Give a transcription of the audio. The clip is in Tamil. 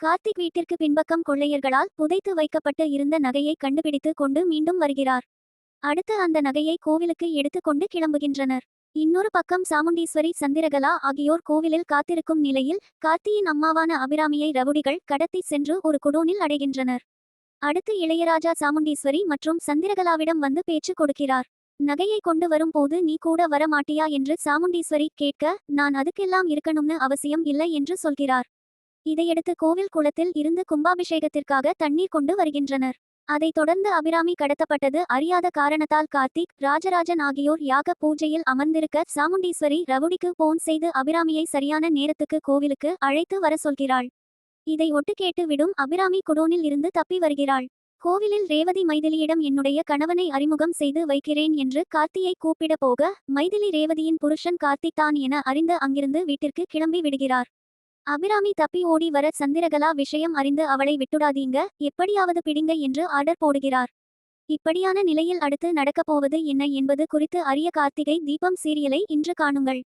கார்த்திக் வீட்டிற்கு பின்பக்கம் கொள்ளையர்களால் புதைத்து வைக்கப்பட்டு இருந்த நகையை கண்டுபிடித்து கொண்டு மீண்டும் வருகிறார். அடுத்து அந்த நகையை கோவிலுக்கு எடுத்துக்கொண்டு கிளம்புகின்றனர். இன்னொரு பக்கம் சாமுண்டீஸ்வரி சந்திரகலா ஆகியோர் கோவிலில் காத்திருக்கும் நிலையில் கார்த்தியின் அம்மாவான அபிராமியை ரவுடிகள் கடத்தி சென்று ஒரு குடோனில் அடைகின்றனர். அடுத்து இளையராஜா சாமுண்டீஸ்வரி மற்றும் சந்திரகலாவிடம் வந்து பேச்சு கொடுக்கிறார். நகையை கொண்டு வரும்போது நீ கூட வர மாட்டியா என்று சாமுண்டீஸ்வரி கேட்க நான் அதுக்கெல்லாம் இருக்கணும்னு அவசியம் இல்லை என்று சொல்கிறார். இதையடுத்து கோவில் குளத்தில் இருந்து கும்பாபிஷேகத்திற்காக தண்ணீர் கொண்டு வருகின்றனர். அதைத் தொடர்ந்து அபிராமி கடத்தப்பட்டது அறியாத காரணத்தால் கார்த்திக் ராஜராஜன் ஆகியோர் யாக பூஜையில் அமர்ந்திருக்க சாமுண்டீஸ்வரி ரவுடிக்கு போன் செய்து அபிராமியை சரியான நேரத்துக்கு கோவிலுக்கு அழைத்து வர சொல்கிறாள். இதை ஒட்டு கேட்டு விடும் அபிராமி குடோனில் இருந்து தப்பி வருகிறாள். கோவிலில் ரேவதி மைதிலியிடம் என்னுடைய கணவனை அறிமுகம் செய்து வைக்கிறேன் என்று கார்த்தியை கூப்பிட போக மைதிலி ரேவதியின் புருஷன் கார்த்திக் தான் என அறிந்து அங்கிருந்து வீட்டிற்கு கிளம்பி விடுகிறார். அபிராமி தப்பி ஓடி வர சந்திரகலா விஷயம் அறிந்து அவளை விட்டுடாதீங்க. எப்படியாவது பிடிங்க என்று ஆர்டர் போடுகிறார். இப்படியான நிலையில் அடுத்து நடக்கப் போவது என்ன என்பது குறித்து அறிய கார்த்திகை தீபம் சீரியலை இன்று காணுங்கள்.